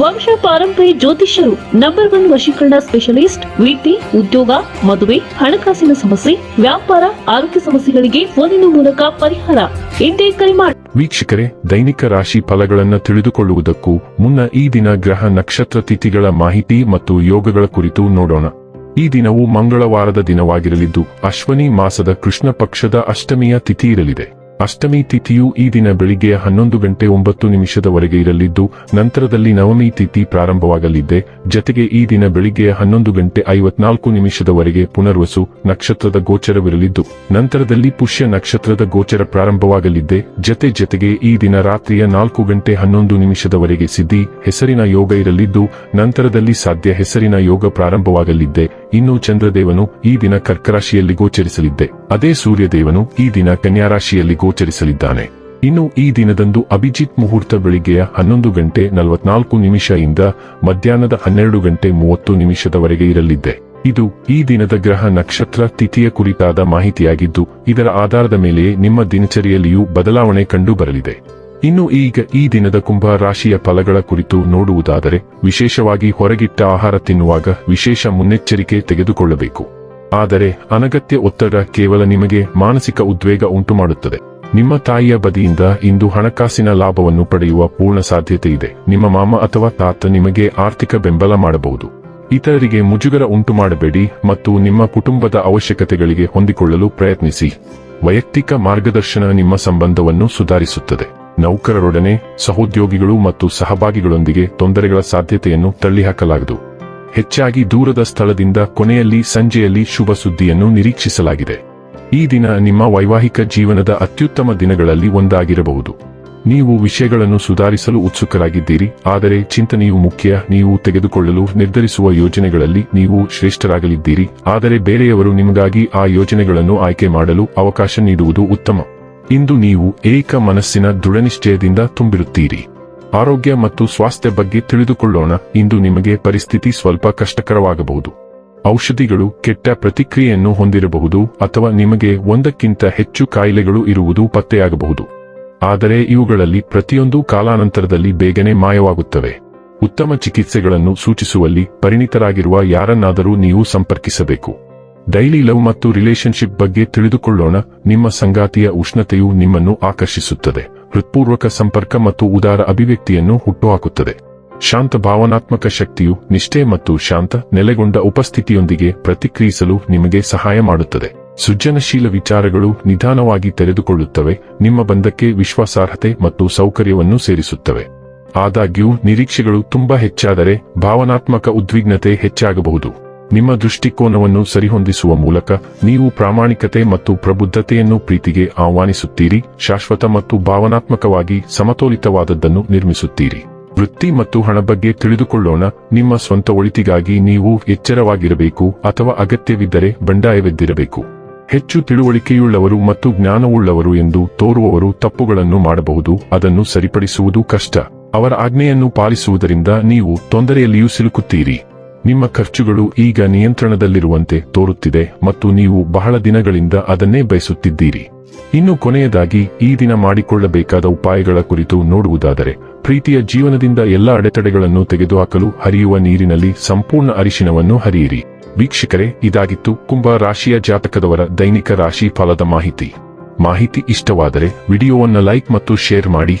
ವಂಶ ಪಾರಂಪರಿ ಜ್ಯೋತಿಷ್ಯರು ನಂಬರ್ ಒನ್ ವಶೀಕರಣ ಸ್ಪೆಷಲಿಸ್ಟ್ ವೃತ್ತಿ ಉದ್ಯೋಗ, ಮದುವೆ, ಹಣಕಾಸಿನ ಸಮಸ್ಯೆ, ವ್ಯಾಪಾರ, ಆರೋಗ್ಯ ಸಮಸ್ಯೆಗಳಿಗೆ ಫೋನಿನ ಮೂಲಕ ಪರಿಹಾರ. ಇಂದೇ ಕರೆ ಮಾಡಿ ವೀಕ್ಷಕರೇ, ದೈನಿಕ ರಾಶಿ ಫಲಗಳನ್ನು ತಿಳಿದುಕೊಳ್ಳುವುದಕ್ಕೂ ಮುನ್ನ ಈ ದಿನ ಗ್ರಹ ನಕ್ಷತ್ರ ತಿಥಿಗಳ ಮಾಹಿತಿ ಮತ್ತು ಯೋಗಗಳ ಕುರಿತು ನೋಡೋಣ. ಈ ದಿನವು ಮಂಗಳವಾರದ ದಿನವಾಗಿರಲಿದ್ದು, ಅಶ್ವನಿ ಮಾಸದ ಕೃಷ್ಣ ಪಕ್ಷದ ಅಷ್ಟಮಿಯ ತಿಥಿ ಇರಲಿದೆ. ಅಷ್ಟಮಿ ತಿಥಿಯು ಈ ದಿನ ಬೆಳಿಗ್ಗೆ ಹನ್ನೊಂದು ಗಂಟೆ ಒಂಬತ್ತು ನಿಮಿಷದವರೆಗೆ ಇರಲಿದ್ದು, ನಂತರದಲ್ಲಿ ನವಮಿ ತಿಥಿ ಪ್ರಾರಂಭವಾಗಲಿದೆ. ಜತೆಗೆ ಈ ದಿನ ಬೆಳಿಗ್ಗೆ ಹನ್ನೊಂದು ಗಂಟೆ ಐವತ್ನಾಲ್ಕು ನಿಮಿಷದವರೆಗೆ ಪುನರ್ವಸು ನಕ್ಷತ್ರದ ಗೋಚರವಿರಲಿದ್ದು, ನಂತರದಲ್ಲಿ ಪುಷ್ಯ ನಕ್ಷತ್ರದ ಗೋಚರ ಪ್ರಾರಂಭವಾಗಲಿದೆ. ಜತೆ ಜತೆಗೆ ಈ ದಿನ ರಾತ್ರಿಯ ನಾಲ್ಕು ಗಂಟೆ ಹನ್ನೊಂದು ನಿಮಿಷದವರೆಗೆ ಸಿದ್ಧಿ, ಹೆಸರಿನ ಯೋಗ ಇರಲಿದ್ದು, ನಂತರದಲ್ಲಿ ಸಾಧ್ಯ ಹೆಸರಿನ ಯೋಗ ಪ್ರಾರಂಭವಾಗಲಿದೆ. ಇನ್ನು ಚಂದ್ರದೇವನು ಈ ದಿನ ಕರ್ಕರಾಶಿಯಲ್ಲಿ ಗೋಚರಿಸಲಿದ್ದೆ. ಅದೇ ಸೂರ್ಯದೇವನು ಈ ದಿನ ಕನ್ಯಾರಾಶಿಯಲ್ಲಿ ಗೋಚರಿಸಲಿದ್ದಾನೆ. ಇನ್ನು ಈ ದಿನದಂದು ಅಭಿಜಿತ್ ಮುಹೂರ್ತ ಬೆಳಿಗ್ಗೆಯ ಹನ್ನೊಂದು ಗಂಟೆ ನಲವತ್ನಾಲ್ಕು ನಿಮಿಷ ಇಂದ ಮಧ್ಯಾಹ್ನದ ಹನ್ನೆರಡು ಗಂಟೆ ಮೂವತ್ತು ನಿಮಿಷದವರೆಗೆ ಇರಲಿದ್ದೆ. ಇದು ಈ ದಿನದ ಗ್ರಹ ನಕ್ಷತ್ರ ತಿಥಿಯ ಕುರಿತಾದ ಮಾಹಿತಿಯಾಗಿದ್ದು, ಇದರ ಆಧಾರದ ಮೇಲೆಯೇ ನಿಮ್ಮ ದಿನಚರಿಯಲ್ಲಿಯೂ ಬದಲಾವಣೆ ಕಂಡು ಬರಲಿದೆ ಇನ್ನು ಈಗ ಈ ದಿನದ ಕುಂಭ ರಾಶಿಯ ಫಲಗಳ ಕುರಿತು ನೋಡುವುದಾದರೆ, ವಿಶೇಷವಾಗಿ ಹೊರಗಿಟ್ಟ ಆಹಾರ ತಿನ್ನುವಾಗ ವಿಶೇಷ ಮುನ್ನೆಚ್ಚರಿಕೆ ತೆಗೆದುಕೊಳ್ಳಬೇಕು. ಆದರೆ, ಅನಗತ್ಯ ಒತ್ತಡ ಕೇವಲ ನಿಮಗೆ ಮಾನಸಿಕ ಉದ್ವೇಗ ಉಂಟುಮಾಡುತ್ತದೆ. ನಿಮ್ಮ ತಾಯಿಯ ಬದಿಯಿಂದ ಇಂದು ಹಣಕಾಸಿನ ಲಾಭವನ್ನು ಪಡೆಯುವ ಪೂರ್ಣ ಸಾಧ್ಯತೆ ಇದೆ ನಿಮ್ಮ ಮಾಮ ಅಥವಾ ತಾತ ನಿಮಗೆ ಆರ್ಥಿಕ ಬೆಂಬಲ ಮಾಡಬಹುದು. ಇತರರಿಗೆ ಮುಜುಗರ ಉಂಟು ಮಾಡಬೇಡಿ ಮತ್ತು ನಿಮ್ಮ ಕುಟುಂಬದ ಅವಶ್ಯಕತೆಗಳಿಗೆ ಹೊಂದಿಕೊಳ್ಳಲು ಪ್ರಯತ್ನಿಸಿ. ವೈಯಕ್ತಿಕ ಮಾರ್ಗದರ್ಶನ ನಿಮ್ಮ ಸಂಬಂಧವನ್ನು ಸುಧಾರಿಸುತ್ತದೆ. ನೌಕರರೊಡನೆ ಸಹೋದ್ಯೋಗಿಗಳು ಮತ್ತು ಸಹಭಾಗಿಗಳೊಂದಿಗೆ ತೊಂದರೆಗಳ ಸಾಧ್ಯತೆಯನ್ನು ತಳ್ಳಿಹಾಕಲಾಗದು. ಹೆಚ್ಚಾಗಿ ದೂರದ ಸ್ಥಳದಿಂದ ಕೊನೆಯಲ್ಲಿ ಸಂಜೆಯಲ್ಲಿ ಶುಭ ಸುದ್ದಿಯನ್ನು ನಿರೀಕ್ಷಿಸಲಾಗಿದೆ. ಈ ದಿನ ನಿಮ್ಮ ವೈವಾಹಿಕ ಜೀವನದ ಅತ್ಯುತ್ತಮ ದಿನಗಳಲ್ಲಿ ಒಂದಾಗಿರಬಹುದು. ನೀವು ವಿಷಯಗಳನ್ನು ಸುಧಾರಿಸಲು ಉತ್ಸುಕರಾಗಿದ್ದೀರಿ, ಆದರೆ ಚಿಂತನೆಯು ಮುಖ್ಯ. ನೀವು ತೆಗೆದುಕೊಳ್ಳಲು ನಿರ್ಧರಿಸುವ ಯೋಜನೆಗಳಲ್ಲಿ ನೀವು ಶ್ರೇಷ್ಠರಾಗಲಿದ್ದೀರಿ, ಆದರೆ ಬೇರೆಯವರು ನಿಮಗಾಗಿ ಆ ಯೋಜನೆಗಳನ್ನು ಆಯ್ಕೆ ಮಾಡಲು ಅವಕಾಶ ನೀಡುವುದು ಉತ್ತಮ. ಇಂದು ನೀವು ಏಕ ಮನಸ್ಸಿನ ದೃಢನಿಶ್ಚಯದಿಂದ ತುಂಬಿರುತ್ತೀರಿ. ಆರೋಗ್ಯ ಮತ್ತು ಸ್ವಾಸ್ಥ್ಯ ಬಗ್ಗೆ ತಿಳಿದುಕೊಳ್ಳೋಣ, ಇಂದು ನಿಮಗೆ ಪರಿಸ್ಥಿತಿ ಸ್ವಲ್ಪ ಕಷ್ಟಕರವಾಗಬಹುದು. ಔಷಧಿಗಳು ಕೆಟ್ಟ ಪ್ರತಿಕ್ರಿಯೆಯನ್ನು ಹೊಂದಿರಬಹುದು ಅಥವಾ ನಿಮಗೆ ಒಂದಕ್ಕಿಂತ ಹೆಚ್ಚು ಕಾಯಿಲೆಗಳು ಇರುವುದು ಪತ್ತೆಯಾಗಬಹುದು. ಆದರೆ ಇವುಗಳಲ್ಲಿ ಪ್ರತಿಯೊಂದು ಕಾಲಾನಂತರದಲ್ಲಿ ಬೇಗನೆ ಮಾಯವಾಗುತ್ತವೆ. ಉತ್ತಮ ಚಿಕಿತ್ಸೆಗಳನ್ನು ಸೂಚಿಸುವಲ್ಲಿ ಪರಿಣಿತರಾಗಿರುವ ಯಾರನ್ನಾದರೂ ನೀವು ಸಂಪರ್ಕಿಸಬೇಕು. ಡೈಲಿ ಲವ್ ಮತ್ತು ರಿಲೇಶನ್ಶಿಪ್ ಬಗ್ಗೆ ತಿಳಿದುಕೊಳ್ಳೋಣ. ನಿಮ್ಮ ಸಂಗಾತಿಯ ಉಷ್ಣತೆಯು ನಿಮ್ಮನ್ನು ಆಕರ್ಷಿಸುತ್ತದೆ. ಹೃತ್ಪೂರ್ವಕ ಸಂಪರ್ಕ ಮತ್ತು ಉದಾರ ಅಭಿವ್ಯಕ್ತಿಯನ್ನು ಹುಟ್ಟುಹಾಕುತ್ತದೆ. ಶಾಂತ ಭಾವನಾತ್ಮಕ ಶಕ್ತಿಯು ನಿಷ್ಠೆ ಮತ್ತು ಶಾಂತ, ನೆಲೆಗೊಂಡ ಉಪಸ್ಥಿತಿಯೊಂದಿಗೆ ಪ್ರತಿಕ್ರಿಯಿಸಲು ನಿಮಗೆ ಸಹಾಯ ಮಾಡುತ್ತದೆ. ಸೃಜನಶೀಲ ವಿಚಾರಗಳು ನಿಧಾನವಾಗಿ ತೆರೆದುಕೊಳ್ಳುತ್ತವೆ. ನಿಮ್ಮ ಬಂಧಕ್ಕೆ ವಿಶ್ವಾಸಾರ್ಹತೆ ಮತ್ತು ಸೌಕರ್ಯವನ್ನು ಸೇರಿಸುತ್ತವೆ. ಆದಾಗ್ಯೂ ನಿರೀಕ್ಷೆಗಳು ತುಂಬಾ ಹೆಚ್ಚಾದರೆ ಭಾವನಾತ್ಮಕ ಉದ್ವಿಗ್ನತೆ ಹೆಚ್ಚಾಗಬಹುದು. ನಿಮ್ಮ ದೃಷ್ಟಿಕೋನವನ್ನು ಸರಿಹೊಂದಿಸುವ ಮೂಲಕ ನೀವು ಪ್ರಾಮಾಣಿಕತೆ ಮತ್ತು ಪ್ರಬುದ್ಧತೆಯನ್ನು ಪ್ರೀತಿಗೆ ಆಹ್ವಾನಿಸುತ್ತೀರಿ, ಶಾಶ್ವತ ಮತ್ತು ಭಾವನಾತ್ಮಕವಾಗಿ ಸಮತೋಲಿತವಾದದ್ದನ್ನು ನಿರ್ಮಿಸುತ್ತೀರಿ. ವೃತ್ತಿ ಮತ್ತು ಹಣ ಬಗ್ಗೆ ತಿಳಿದುಕೊಳ್ಳೋಣ, ನಿಮ್ಮ ಸ್ವಂತ ಒಳಿತಿಗಾಗಿ ನೀವು ಎಚ್ಚರವಾಗಿರಬೇಕು ಅಥವಾ ಅಗತ್ಯವಿದ್ದರೆ ಬಂಡಾಯವೆದ್ದಿರಬೇಕು. ಹೆಚ್ಚು ತಿಳುವಳಿಕೆಯುಳ್ಳವರು ಮತ್ತು ಜ್ಞಾನವುಳ್ಳವರು ಎಂದು ತೋರುವವರು ತಪ್ಪುಗಳನ್ನು ಮಾಡಬಹುದು, ಅದನ್ನು ಸರಿಪಡಿಸುವುದು ಕಷ್ಟ. ಅವರ ಆಜ್ಞೆಯನ್ನು ಪಾಲಿಸುವುದರಿಂದ ನೀವು ತೊಂದರೆಯಲ್ಲಿಯೂ ಸಿಲುಕುತ್ತೀರಿ. ನಿಮ್ಮ ಖರ್ಚುಗಳು ಈಗ ನಿಯಂತ್ರಣದಲ್ಲಿರುವಂತೆ ತೋರುತ್ತಿದೆ ಮತ್ತು ನೀವು ಬಹಳ ದಿನಗಳಿಂದ ಅದನ್ನೇ ಬಯಸುತ್ತಿದ್ದೀರಿ. ಇನ್ನು ಕೊನೆಯದಾಗಿ, ಈ ದಿನ ಮಾಡಿಕೊಳ್ಳಬೇಕಾದ ಉಪಾಯಗಳ ಕುರಿತು ನೋಡುವುದಾದರೆ, ಪ್ರೀತಿಯ ಜೀವನದಿಂದ ಎಲ್ಲ ಅಡೆತಡೆಗಳನ್ನು ತೆಗೆದುಹಾಕಲು ಹರಿಯುವ ನೀರಿನಲ್ಲಿ ಸಂಪೂರ್ಣ ಅರಿಶಿನವನ್ನು ಹರಿಯಿರಿ. ವೀಕ್ಷಕರೇ, ಇದಾಗಿತ್ತು ಕುಂಭ ರಾಶಿಯ ಜಾತಕದವರ ದೈನಿಕ ರಾಶಿ ಫಲದ ಮಾಹಿತಿ. ಮಾಹಿತಿ ಇಷ್ಟವಾದರೆ ವಿಡಿಯೋವನ್ನು ಲೈಕ್ ಮತ್ತು ಶೇರ್ ಮಾಡಿ.